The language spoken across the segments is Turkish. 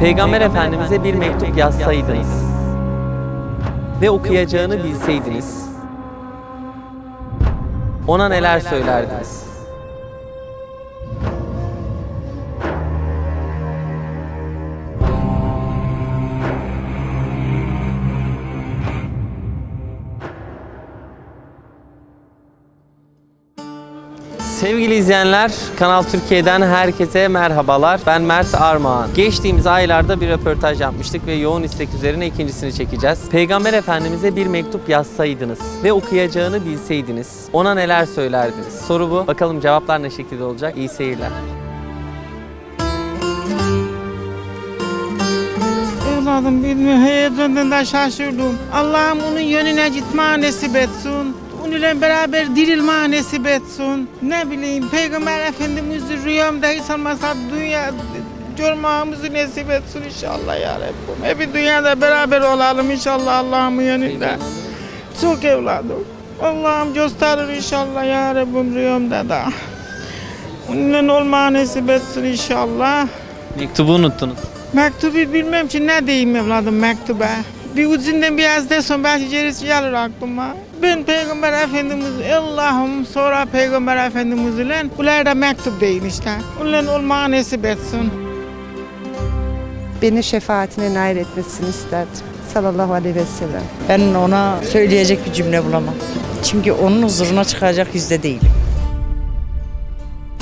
Peygamber Efendimiz'e bir mektup yazsaydınız ve okuyacağını bilseydiniz ona neler söylerdiniz? Sevgili izleyenler, Kanal Türkiye'den herkese merhabalar. Ben Mert Armağan. Geçtiğimiz aylarda bir röportaj yapmıştık ve yoğun istek üzerine ikincisini çekeceğiz. Peygamber Efendimiz'e bir mektup yazsaydınız ve okuyacağını bilseydiniz ona neler söylerdiniz? Soru bu. Bakalım cevaplar ne şekilde olacak? İyi seyirler. Evladım bilmiyorum heyecandan da şaşırdım. Allah'ım onun yönüne gitme nasip etsin. Onunla beraber dirilme nasip etsin. Ne bileyim Peygamber Efendimiz'i rüyamda hiç olmazsa dünya görmemizi nasip etsin inşallah ya Rabbim. Hep dünyada beraber olalım inşallah Allah'ımın yanında. Çok evladım. Allah'ım gösterir inşallah ya Rabbim rüyamda da. Onunla olma nasip etsin inşallah. Mektubu unuttunuz. Mektubu bilmem ki ne diyeyim evladım mektuba. Bir ucundan biraz desem belki gerisi gelir aklıma. Ben Peygamber Efendimiz Allah'ım sonra Peygamber Efendimiz ile bunlar da mektup değil işte. Onların olma nasip etsin. beni şefaatine nail etmesini isterdim. Sallallahu aleyhi ve sellem. Ben ona söyleyecek bir cümle bulamam. Çünkü onun huzuruna çıkacak yüzde değilim.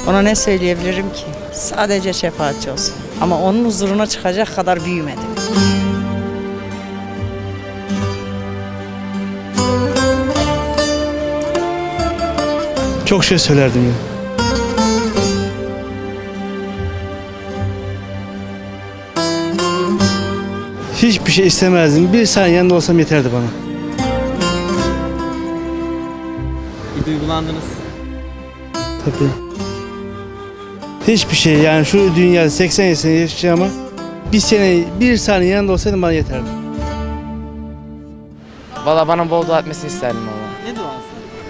Ona ne söyleyebilirim ki? Sadece şefaatçi olsun. Ama onun huzuruna çıkacak kadar büyümedim. Çok şey söylerdim ya. Hiçbir şey istemezdim. Bir saniye yanında olsam yeterdi bana. Bir duygulandınız. Tabii. Hiçbir şey yani şu dünyada 80 sene yaşayacağıma bir sene, bir saniye yanında olsaydım bana yeterdi. Valla bana bol dua etmesini isterdim valla.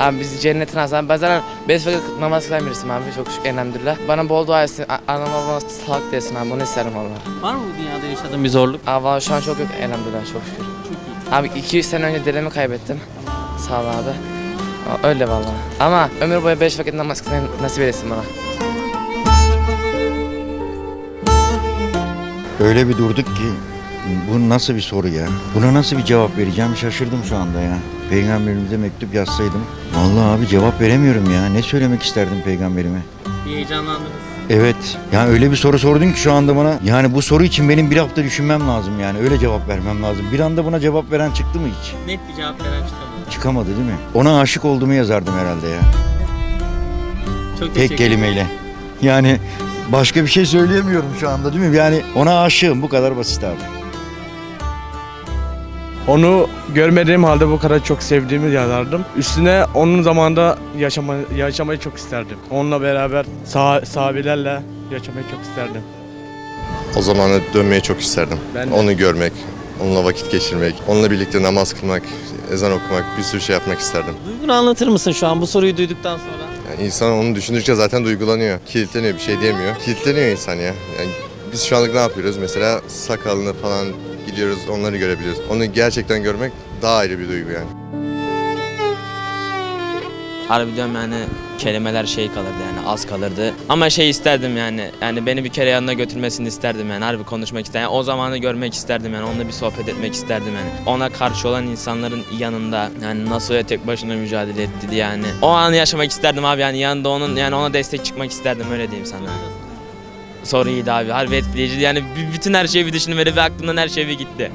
Abi bizi cennetin azam. Ben zaten beş vakit namaz kılan birisiyim abi. Çok şükür elhamdülillah. Bana bol dua etsin. Anam babama sağlık desin abi. Bunu isterim valla. Var mı bu dünyada yaşadığın bir zorluk? Abi şu an çok yok elhamdülillah çok şükür. Abi 200 sene önce dedemi kaybettim. Sağ ol abi. Öyle valla. Ama ömür boyu beş vakit namaz kılmayı nasip eylesin bana. Öyle bir durduk ki bu nasıl bir soru ya? Buna nasıl bir cevap vereceğim şaşırdım şu anda ya. Peygamberimize mektup yazsaydım. Vallahi abi cevap veremiyorum ya. Ne söylemek isterdim peygamberime? Bir heyecanlandınız. Evet. Yani öyle bir soru sordun ki şu anda bana. Yani bu soru için benim bir hafta düşünmem lazım yani. Öyle cevap vermem lazım. Bir anda buna cevap veren çıktı mı hiç? Net bir cevap veren çıkamadı. Çıkamadı değil mi? Ona aşık olduğumu yazardım herhalde ya. Çok Tek kelimeyle. Yani başka bir şey söyleyemiyorum şu anda değil mi? Yani ona aşığım bu kadar basit abi. Onu görmediğim halde bu kadar çok sevdiğimi yazardım. Üstüne onun zamanında yaşama, yaşamayı çok isterdim. Onunla beraber sah sahabelerle yaşamayı çok isterdim. O zamana dönmeyi çok isterdim. Ben de. Onu görmek, onunla vakit geçirmek, onunla birlikte namaz kılmak, ezan okumak, bir sürü şey yapmak isterdim. Duygunu anlatır mısın şu an bu soruyu duyduktan sonra? Yani insan onu düşündükçe zaten duygulanıyor. Kilitleniyor, bir şey diyemiyor. Kilitleniyor insan ya. Yani biz şu anlık ne yapıyoruz? Mesela sakalını falan gidiyoruz, onları görebiliyoruz. Onu gerçekten görmek daha ayrı bir duygu yani. Harbi diyorum yani kelimeler şey kalırdı yani az kalırdı. Ama şey isterdim yani yani beni bir kere yanına götürmesini isterdim yani harbi konuşmak isterdim. Yani o zamanı görmek isterdim yani onunla bir sohbet etmek isterdim yani. Ona karşı olan insanların yanında yani nasıl öyle tek başına mücadele etti yani. O anı yaşamak isterdim abi yani yanında onun yani ona destek çıkmak isterdim öyle diyeyim sana. Soru iyiydi abi harbi etkileyiciydi yani bütün her şeyi bir düşünüveri ve aklımdan her şey bir gitti.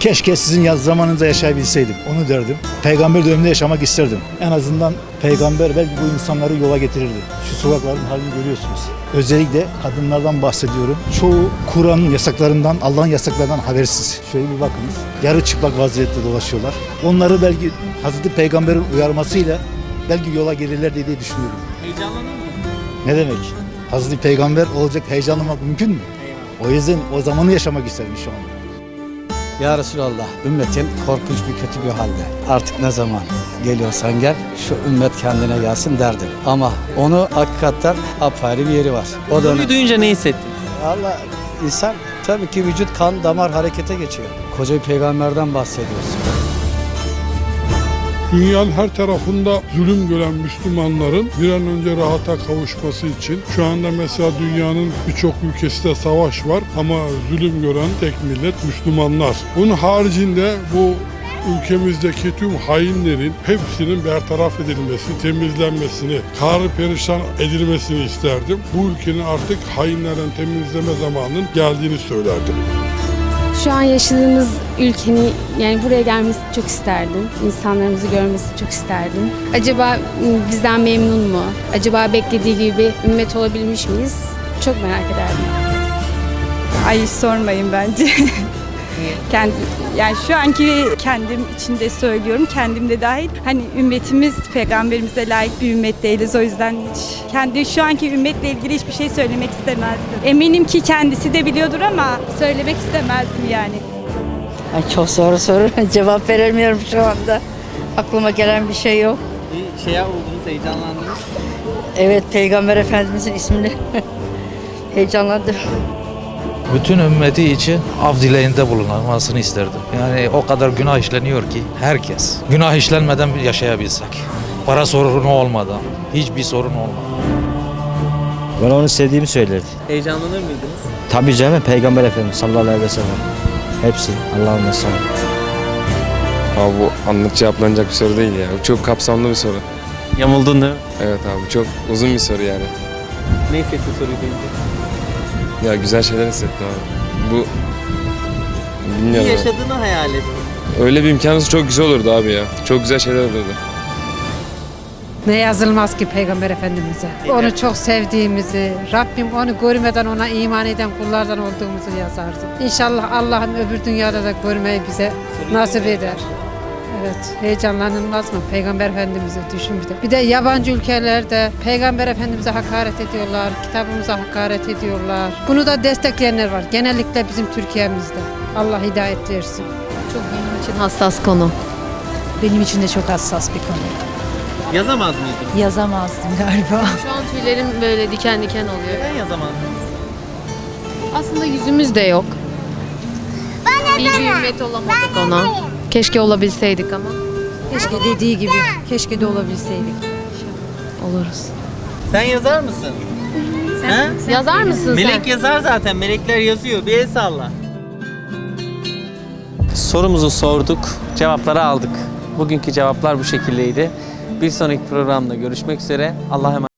Keşke sizin yaz zamanınızda yaşayabilseydim. Onu derdim. Peygamber döneminde yaşamak isterdim. En azından peygamber belki bu insanları yola getirirdi. Şu sokakların halini görüyorsunuz. Özellikle kadınlardan bahsediyorum. Çoğu Kur'an'ın yasaklarından, Allah'ın yasaklarından habersiz. Şöyle bir bakınız. Yarı çıplak vaziyette dolaşıyorlar. Onları belki Hazreti Peygamber'in uyarmasıyla belki yola gelirler diye düşünüyorum. Heyecanlandın mı? Ne demek? Hazreti Peygamber olacak heyecanlamak mümkün mü? O yüzden o zamanı yaşamak isterim şu an. Ya Resulallah, ümmetin korkunç bir kötü bir halde. Artık ne zaman geliyorsan gel, şu ümmet kendine gelsin derdim. Ama onu hakikaten apayrı bir yeri var. O. Soruyu duyunca ne hissettin? Allah insan tabii ki vücut kan damar harekete geçiyor. Koca bir peygamberden bahsediyorsun. Dünyanın her tarafında zulüm gören Müslümanların bir an önce rahata kavuşması için şu anda mesela dünyanın birçok ülkesinde savaş var ama zulüm gören tek millet Müslümanlar. Bunun haricinde bu ülkemizdeki tüm hainlerin hepsinin bertaraf edilmesi, temizlenmesini, kar perişan edilmesini isterdim. Bu ülkenin artık hainlerden temizleme zamanının geldiğini söylerdim. Şu an yaşadığımız ülkenin yani buraya gelmesini çok isterdim. İnsanlarımızı görmesini çok isterdim. Acaba ım, bizden memnun mu? Acaba beklediği gibi ümmet olabilmiş miyiz? Çok merak ederdim. Ay sormayın bence. Kendi, yani şu anki kendim içinde söylüyorum, kendim de dahil. Hani ümmetimiz peygamberimize layık bir ümmet değiliz. O yüzden hiç kendi şu anki ümmetle ilgili hiçbir şey söylemek istemezdim. Eminim ki kendisi de biliyordur ama söylemek istemezdim yani. Ay çok zor soru. Cevap veremiyorum şu anda. Aklıma gelen bir şey yok. Bir şey oldunuz, heyecanlandınız. Evet Peygamber Efendimizin ismini heyecanlandım. Bütün ümmeti için af dileğinde bulunmasını isterdim. Yani o kadar günah işleniyor ki herkes. Günah işlenmeden yaşayabilsek. Para sorunu olmadan, hiçbir sorun olmadan. Ben onu sevdiğimi söylerdi. Heyecanlanır mıydınız? Tabii canım Peygamber Efendimiz sallallahu aleyhi ve sellem. Hepsi Allah'ın sallallahu Abi bu anlık cevaplanacak bir soru değil ya. Bu çok kapsamlı bir soru. Yamuldun değil mi? Evet abi çok uzun bir soru yani. Ne hissettin soruyu duyunca? Ya güzel şeyler hissettim abi. Bu Bir bilmiyorum. yaşadığını hayal et. Öyle bir imkanımız çok güzel olurdu abi ya. Çok güzel şeyler olurdu. Ne yazılmaz ki Peygamber Efendimiz'e. Onu çok sevdiğimizi, Rabbim onu görmeden ona iman eden kullardan olduğumuzu yazardı. İnşallah Allah'ım öbür dünyada da görmeyi bize nasip eder. Evet, heyecanlanılmaz mı? Peygamber Efendimiz'i düşün bir de. Bir de yabancı ülkelerde Peygamber Efendimiz'e hakaret ediyorlar, kitabımıza hakaret ediyorlar. Bunu da destekleyenler var. Genellikle bizim Türkiye'mizde. Allah hidayet versin. Çok benim için hassas konu. Benim için de çok hassas bir konu. Yazamaz mıydın? Yazamazdım galiba. Şu an tüylerim böyle diken diken oluyor. Neden yazamazdın? Aslında yüzümüz de yok. İyi bir ümmet olamadık ona. Keşke olabilseydik ama. Keşke dediği gibi. Keşke de olabilseydik. Oluruz. Sen yazar mısın? He? Yazar mısın Melek yazar zaten. Melekler yazıyor. Bir el salla. Sorumuzu sorduk. Cevapları aldık. Bugünkü cevaplar bu şekildeydi. Bir sonraki programda görüşmek üzere. Allah'a emanet